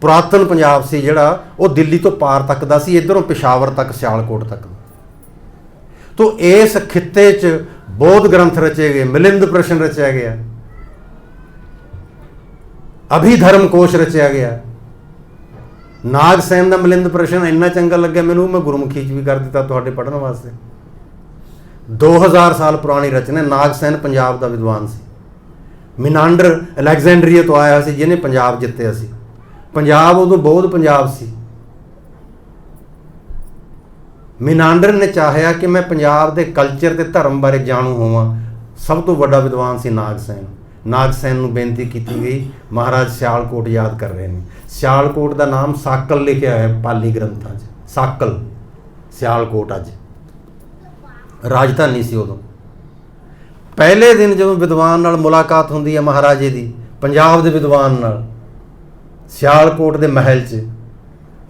ਪੁਰਾਤਨ ਪੰਜਾਬ ਸੀ ਜਿਹੜਾ ਉਹ ਦਿੱਲੀ ਤੋਂ ਪਾਰ ਤੱਕ ਦਾ ਸੀ, ਇਧਰੋਂ ਪਿਸ਼ਾਵਰ ਤੱਕ, ਸਿਆਲਕੋਟ ਤੱਕ ਦਾ। ਇਸ ਖਿੱਤੇ 'ਚ ਬੋਧ ਗ੍ਰੰਥ ਰਚੇ ਗਏ, ਮਿਲਿੰਦ ਪ੍ਰਸ਼ਨ ਰਚਿਆ ਗਿਆ। ਅਭਿਧਰਮ ਕੋਸ਼ ਰਚਿਆ ਗਿਆ। ਨਾਗ ਸੈਨ ਦਾ ਮਿਲਿੰਦ ਪ੍ਰਸ਼ਨ ਇੰਨਾ ਚੰਗਾ ਲੱਗਿਆ ਮੈਨੂੰ, ਮੈਂ ਗੁਰਮੁਖੀ 'ਚ ਵੀ ਕਰ ਦਿੱਤਾ ਤੁਹਾਡੇ ਪੜ੍ਹਨ ਵਾਸਤੇ। 2000 ਸਾਲ ਪੁਰਾਣੀ ਰਚਨਾ, ਨਾਗ ਸੈਨ ਪੰਜਾਬ ਦਾ ਵਿਦਵਾਨ ਸੀ। ਮਿਨਾਂਡਰ ਅਲੈਗਜ਼ੈਂਡਰੀਆ ਤੋਂ ਆਇਆ ਸੀ, ਜਿਹਨੇ ਪੰਜਾਬ ਜਿੱਤਿਆ ਸੀ। ਪੰਜਾਬ ਉਦੋਂ ਬੌਧ ਪੰਜਾਬ ਸੀ। ਮਿਨਾਂਡਰ ਨੇ ਚਾਹਿਆ ਕਿ ਮੈਂ ਪੰਜਾਬ ਦੇ ਕਲਚਰ ਤੇ ਧਰਮ ਬਾਰੇ ਜਾਣੂ ਹੋਵਾਂ। ਸਭ ਤੋਂ ਵੱਡਾ ਵਿਦਵਾਨ ਸੀ ਨਾਗਸੈਨ ਨਾਗਸੈਨ ਨੂੰ ਬੇਨਤੀ ਕੀਤੀ ਗਈ, ਮਹਾਰਾਜ ਸਿਆਲਕੋਟ ਯਾਦ ਕਰ ਰਹੇ ਨੇ। ਸਿਆਲਕੋਟ ਦਾ ਨਾਮ ਸਾਕਲ ਲਿਖਿਆ ਹੈ ਪਾਲੀ ਗ੍ਰੰਥਾਂ 'ਚ। ਸਾਕਲ, ਸਿਆਲਕੋਟ ਅੱਜ। ਰਾਜਧਾਨੀ ਸੀ ਉਦੋਂ। ਪਹਿਲੇ ਦਿਨ ਜਦੋਂ ਵਿਦਵਾਨ ਨਾਲ ਮੁਲਾਕਾਤ ਹੁੰਦੀ ਹੈ ਮਹਾਰਾਜੇ ਦੀ, ਪੰਜਾਬ ਦੇ ਵਿਦਵਾਨ ਨਾਲ ਸਿਆਲਕੋਟ ਦੇ ਮਹਿਲ 'ਚ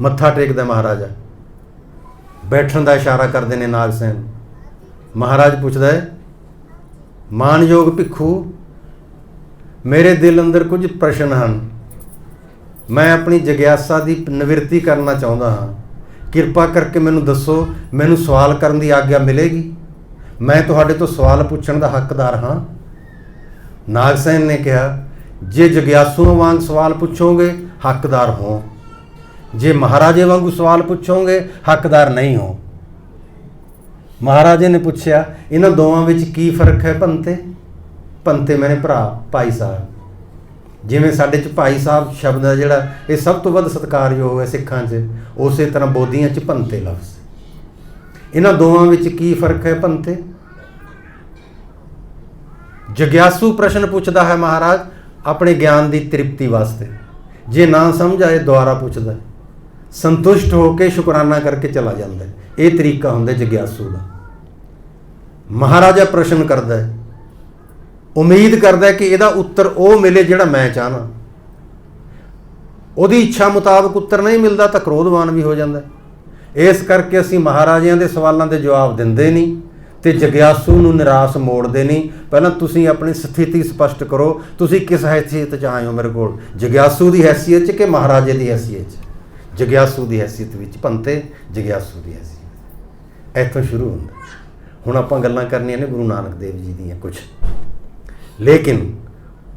ਮੱਥਾ ਟੇਕਦਾ ਮਹਾਰਾਜਾ। ਬੈਠਣ ਦਾ ਇਸ਼ਾਰਾ ਕਰਦੇ ਨੇ ਨਾਗਸੈਨ ਮਹਾਰਾਜ ਪੁੱਛਦਾ ਹੈ, ਮਾਨਯੋਗ ਭਿੱਖੂ, ਮੇਰੇ ਦਿਲ ਅੰਦਰ ਕੁਝ ਪ੍ਰਸ਼ਨ ਹਨ। ਮੈਂ ਆਪਣੀ ਜਗਿਆਸਾ ਦੀ ਨਿਵਰਤੀ ਕਰਨਾ ਚਾਹੁੰਦਾ ਹਾਂ। ਕਿਰਪਾ ਕਰਕੇ ਮੈਨੂੰ ਦੱਸੋ, ਮੈਨੂੰ ਸਵਾਲ ਕਰਨ ਦੀ ਆਗਿਆ ਮਿਲੇਗੀ? ਮੈਂ ਤੁਹਾਡੇ ਤੋਂ ਸਵਾਲ ਪੁੱਛਣ ਦਾ ਹੱਕਦਾਰ ਹਾਂ। ਨਾਗਸੈਨ ਨੇ ਕਿਹਾ ਜੇ ਜਗਿਆਸੂਆਂ ਵਾਂਗ ਸਵਾਲ ਪੁੱਛੋਗੇ, ਹੱਕਦਾਰ ਹੋ। ਜੇ ਮਹਾਰਾਜੇ ਵਾਂਗੂ ਸਵਾਲ ਪੁੱਛੋਗੇ, ਹੱਕਦਾਰ ਨਹੀਂ ਹੋ। ਮਹਾਰਾਜੇ ਨੇ ਪੁੱਛਿਆ, ਇਹਨਾਂ ਦੋਵਾਂ ਵਿੱਚ ਕੀ ਫ਼ਰਕ ਹੈ ਭੰਤੇ ਭੰਤੇ ਮੇਰੇ ਭਰਾ, ਭਾਈ ਸਾਹਿਬ, ਜਿਵੇਂ ਸਾਡੇ ਚ ਭਾਈ ਸਾਹਿਬ ਸ਼ਬਦ ਹੈ ਜਿਹੜਾ, ਇਹ ਸਭ ਤੋਂ ਵੱਧ ਸਤਿਕਾਰਯੋਗ ਹੈ ਸਿੱਖਾਂ 'ਚ, ਉਸੇ ਤਰ੍ਹਾਂ ਬੋਧੀਆਂ 'ਚ ਭੰਤੇ ਲਫ਼ਜ਼। ਇਹਨਾਂ ਦੋਵਾਂ ਵਿੱਚ ਕੀ ਫ਼ਰਕ ਹੈ ਪੰਤੇ? ਜਗਿਆਸੂ ਪ੍ਰਸ਼ਨ ਪੁੱਛਦਾ ਹੈ ਮਹਾਰਾਜ ਆਪਣੇ ਗਿਆਨ ਦੀ ਤ੍ਰਿਪਤੀ ਵਾਸਤੇ। ਜੇ ਨਾ ਸਮਝ ਆਏ, ਦੁਬਾਰਾ ਪੁੱਛਦਾ ਸੰਤੁਸ਼ਟ ਹੋ ਕੇ ਸ਼ੁਕਰਾਨਾ ਕਰਕੇ ਚਲਾ ਜਾਂਦਾ ਇਹ ਤਰੀਕਾ ਹੁੰਦਾ ਹੈ ਜਗਿਆਸੂ ਦਾ। ਮਹਾਰਾਜਾ ਪ੍ਰਸ਼ਨ ਕਰਦਾ ਹੈ। ਉਮੀਦ ਕਰਦਾ ਹੈ ਕਿ ਇਹਦਾ ਉੱਤਰ ਉਹ ਮਿਲੇ ਜਿਹੜਾ ਮੈਂ ਚਾਹਨਾ। ਉਹਦੀ ਇੱਛਾ ਮੁਤਾਬਕ ਉੱਤਰ ਨਹੀਂ ਮਿਲਦਾ ਤਾਂ ਕ੍ਰੋਧਵਾਨ ਵੀ ਹੋ ਜਾਂਦਾ ਇਸ ਕਰਕੇ ਅਸੀਂ ਮਹਾਰਾਜਿਆਂ ਦੇ ਸਵਾਲਾਂ ਦੇ ਜਵਾਬ ਦਿੰਦੇ ਨਹੀਂ। ਤੇ ਜਗਿਆਸੂ ਨੂੰ ਨਿਰਾਸ਼ ਮੋੜਦੇ ਨਹੀਂ। ਪਹਿਲਾਂ ਤੁਸੀਂ ਆਪਣੀ ਸਥਿਤੀ ਸਪਸ਼ਟ ਕਰੋ। ਤੁਸੀਂ ਕਿਸ ਹੈਸੀਅਤ 'ਚ ਆਏ ਹੋ ਮੇਰੇ ਕੋਲ? ਜਗਿਆਸੂ ਦੀ ਹੈਸੀਅਤ 'ਚ ਕਿ ਮਹਾਰਾਜੇ ਦੀ ਹੈਸੀਅਤ 'ਚ? ਜਗਿਆਸੂ ਦੀ ਹੈਸੀਅਤ ਵਿੱਚ ਪੰਤੇ ਜਗਿਆਸੂ ਦੀ ਹੈਸੀਅਤ। ਇੱਥੋਂ ਸ਼ੁਰੂ ਹੁੰਦਾ। ਹੁਣ ਆਪਾਂ ਗੱਲਾਂ ਕਰਨੀਆਂ ਨੇ ਗੁਰੂ ਨਾਨਕ ਦੇਵ ਜੀ ਦੀਆਂ ਕੁਝ। ਲੇਕਿਨ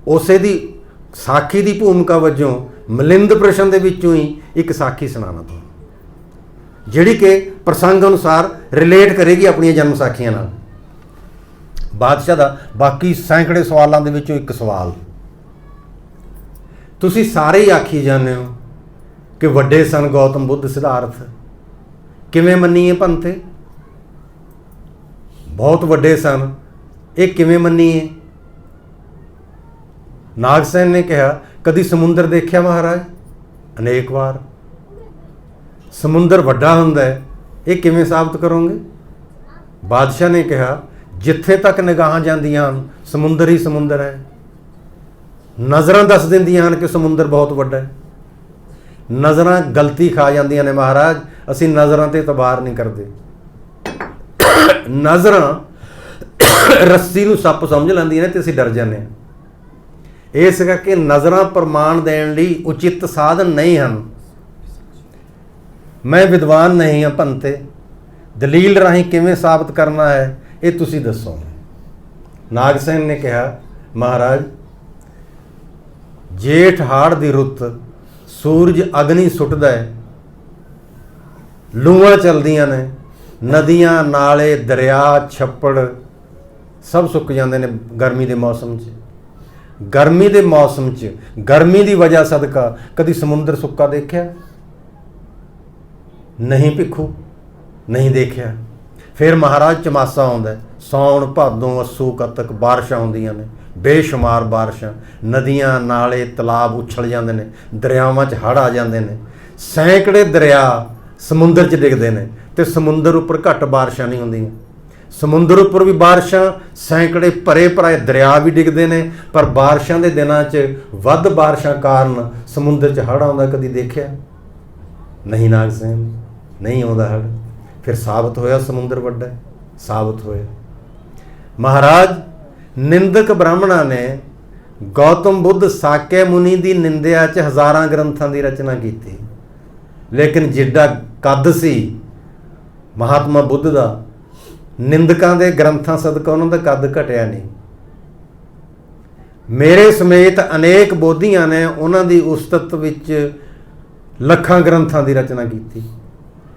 ਉਸੇ ਦੀ ਸਾਖੀ ਦੀ ਭੂਮਿਕਾ ਵਜੋਂ ਮਲਿੰਦ ਪ੍ਰਸ਼ਨ ਦੇ ਵਿੱਚੋਂ ਹੀ ਇੱਕ ਸਾਖੀ ਸੁਣਾਉਣਾ ਤੁਹਾਨੂੰ। ਜਿਹੜੀ ਕਿ ਪ੍ਰਸੰਗ ਅਨੁਸਾਰ ਰਿਲੇਟ ਕਰੇਗੀ ਆਪਣੀਆਂ ਜਨਮ ਸਾਖੀਆਂ ਨਾਲ। ਬਾਦਸ਼ਾਹ ਦਾ ਬਾਕੀ ਸੈਂਕੜੇ ਸਵਾਲਾਂ ਦੇ ਵਿੱਚੋਂ ਇੱਕ ਸਵਾਲ। ਤੁਸੀਂ ਸਾਰੇ ਹੀ ਆਖੀ ਜਾਂਦੇ ਹੋ ਕਿ ਵੱਡੇ ਸਨ ਗੌਤਮ ਬੁੱਧ ਸਿਧਾਰਥ। ਕਿਵੇਂ ਮੰਨੀਏ ਭੰਤੇ ਬਹੁਤ ਵੱਡੇ ਸਨ। ਇਹ ਕਿਵੇਂ ਮੰਨੀਏ? ਨਾਗਸੈਨ ਨੇ ਕਿਹਾ, ਕਦੀ ਸਮੁੰਦਰ ਦੇਖਿਆ ਮਹਾਰਾਜ? ਅਨੇਕ ਵਾਰ। ਸਮੁੰਦਰ ਵੱਡਾ ਹੁੰਦਾ ਹੈ, ਇਹ ਕਿਵੇਂ ਸਾਬਤ ਕਰੋਗੇ? ਬਾਦਸ਼ਾਹ ਨੇ ਕਿਹਾ, ਜਿੱਥੇ ਤੱਕ ਨਿਗਾਹਾਂ ਜਾਂਦੀਆਂ ਹਨ, ਸਮੁੰਦਰ ਹੀ ਸਮੁੰਦਰ ਹੈ। ਨਜ਼ਰਾਂ ਦੱਸ ਦਿੰਦੀਆਂ ਹਨ ਕਿ ਸਮੁੰਦਰ ਬਹੁਤ ਵੱਡਾ ਹੈ। ਨਜ਼ਰਾਂ ਗਲਤੀ ਖਾ ਜਾਂਦੀਆਂ ਨੇ ਮਹਾਰਾਜ, ਅਸੀਂ ਨਜ਼ਰਾਂ ਤੇ ਇਤਬਾਰ ਨਹੀਂ ਕਰਦੇ। ਨਜ਼ਰਾਂ ਰੱਸੀ ਨੂੰ ਸੱਪ ਸਮਝ ਲੈਂਦੀਆਂ ਨੇ ਤੇ ਅਸੀਂ ਡਰ ਜਾਂਦੇ ਹਾਂ। ਇਸ ਕਰਕੇ ਨਜ਼ਰਾਂ ਪ੍ਰਮਾਣ ਦੇਣ ਲਈ ਉਚਿਤ ਸਾਧਨ ਨਹੀਂ ਹਨ। ਮੈਂ ਵਿਦਵਾਨ ਨਹੀਂ ਹਾਂ ਭੰਤੇ। ਦਲੀਲ ਰਾਹੀਂ ਕਿਵੇਂ ਸਾਬਤ ਕਰਨਾ ਹੈ, ਇਹ ਤੁਸੀਂ ਦੱਸੋ। ਨਾਗ ਨਾਗਸੈਨ ਨੇ ਕਿਹਾ, ਮਹਾਰਾਜ, ਜੇਠ ਹਾੜ ਦੀ ਰੁੱਤ, ਸੂਰਜ ਅਗਨੀ ਸੁੱਟਦਾ ਹੈ। ਲੂਆਂ ਚਲਦੀਆਂ ਨੇ, ਨਦੀਆਂ, ਨਾਲੇ, ਦਰਿਆ, ਛੱਪੜ, ਸਭ ਸੁੱਕ ਜਾਂਦੇ ਨੇ ਗਰਮੀ ਦੇ ਮੌਸਮ 'ਚ। ਗਰਮੀ ਦੇ ਮੌਸਮ 'ਚ, ਗਰਮੀ ਦੀ ਵਜ੍ਹਾ ਸਦਕਾ ਕਦੀ ਸਮੁੰਦਰ ਸੁੱਕਾ ਦੇਖਿਆ? ਨਹੀਂ ਭਿੱਖੂ, ਨਹੀਂ ਦੇਖਿਆ। ਫਿਰ ਮਹਾਰਾਜ ਚਮਾਸਾ ਆਉਂਦਾ ਹੈ। ਸੌਣ ਭਾਦੋਂ ਅਸੂ ਕੱਤਕ ਬਾਰਿਸ਼ਾਂ ਹੁੰਦੀਆਂ ਨੇ। ਬੇਸ਼ੁਮਾਰ ਬਾਰਿਸ਼ਾਂ। ਨਦੀਆਂ ਨਾਲੇ ਤਲਾਬ ਉਛਲ ਜਾਂਦੇ ਨੇ। ਦਰਿਆਵਾਂ 'ਚ ਹੜ੍ਹ ਆ ਜਾਂਦੇ ਨੇ। ਸੈਂਕੜੇ ਦਰਿਆ ਸਮੁੰਦਰ 'ਚ ਡਿੱਗਦੇ ਨੇ ਤੇ ਸਮੁੰਦਰ ਉੱਪਰ ਘੱਟ ਬਾਰਿਸ਼ਾਂ ਨਹੀਂ ਹੁੰਦੀਆਂ। ਸਮੁੰਦਰ ਉੱਪਰ ਵੀ ਬਾਰਿਸ਼ਾਂ, ਸੈਂਕੜੇ ਭਰੇ ਭਰਾਏ ਦਰਿਆ ਵੀ ਡਿੱਗਦੇ ਨੇ। ਪਰ ਬਾਰਿਸ਼ਾਂ ਦੇ ਦਿਨਾਂ 'ਚ ਵੱਧ ਬਾਰਿਸ਼ਾਂ ਕਾਰਨ ਸਮੁੰਦਰ 'ਚ ਹੜ੍ਹ ਆਉਂਦਾ ਕਦੀ ਦੇਖਿਆ? ਨਹੀਂ ਨਾਗ ਨਾਗਸੈਨ ਨਹੀਂ ਆਉਂਦਾ ਹੜ ਫਿਰ ਸਾਬਤ ਹੋਇਆ ਸਮੁੰਦਰ ਵੱਡਾ ਹੈ ਸਾਬਤ ਹੋਇਆ। ਮਹਾਰਾਜ, ਨਿੰਦਕ ਬ੍ਰਾਹਮਣਾਂ ਨੇ ਗੌਤਮ ਬੁੱਧ ਸਾਕੇ ਮੁਨੀ ਦੀ ਨਿੰਦਿਆ 'ਚ ਹਜ਼ਾਰਾਂ ਗ੍ਰੰਥਾਂ ਦੀ ਰਚਨਾ ਕੀਤੀ। ਲੇਕਿਨ ਜਿੱਡਾ ਕੱਦ ਸੀ ਮਹਾਤਮਾ ਬੁੱਧ ਦਾ, ਨਿੰਦਕਾਂ ਦੇ ਗ੍ਰੰਥਾਂ ਸਦਕਾ ਉਹਨਾਂ ਦਾ ਕੱਦ ਘਟਿਆ ਨਹੀਂ। ਮੇਰੇ ਸਮੇਤ ਅਨੇਕ ਬੋਧੀਆਂ ਨੇ ਉਹਨਾਂ ਦੀ ਉਸਤਤ ਵਿੱਚ ਲੱਖਾਂ ਗ੍ਰੰਥਾਂ ਦੀ ਰਚਨਾ ਕੀਤੀ।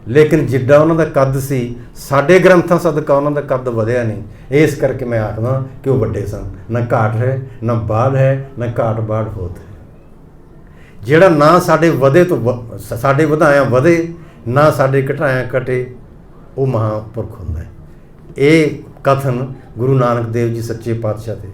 ਲੇਕਿਨ ਜਿੱਡਾ ਉਹਨਾਂ ਦਾ ਕੱਦ ਸੀ, ਸਾਡੇ ਗ੍ਰੰਥਾਂ ਸਦਕਾ ਉਹਨਾਂ ਦਾ ਕੱਦ ਵਧਿਆ ਨਹੀਂ। ਇਸ ਕਰਕੇ ਮੈਂ ਆਖਦਾ ਕਿ ਉਹ ਵੱਡੇ ਸਨ। ਨਾ ਘਾਟ ਹੈ, ਨਾ ਬਾੜ ਹੈ, ਨਾ ਘਾਟ ਬਾੜ ਹੋਤ ਹੈ। ਜਿਹੜਾ ਨਾ ਸਾਡੇ ਵਧੇ ਤੋਂ ਵ- ਸਾਡੇ ਵਧਾਇਆ ਵਧੇ, ਨਾ ਸਾਡੇ ਘਟਾਇਆ ਘਟੇ, ਉਹ ਮਹਾਂਪੁਰਖ ਹੁੰਦਾ ਹੈ। ਇਹ ਕਥਨ ਗੁਰੂ ਨਾਨਕ ਦੇਵ ਜੀ ਸੱਚੇ ਪਾਤਸ਼ਾਹ ਦੇ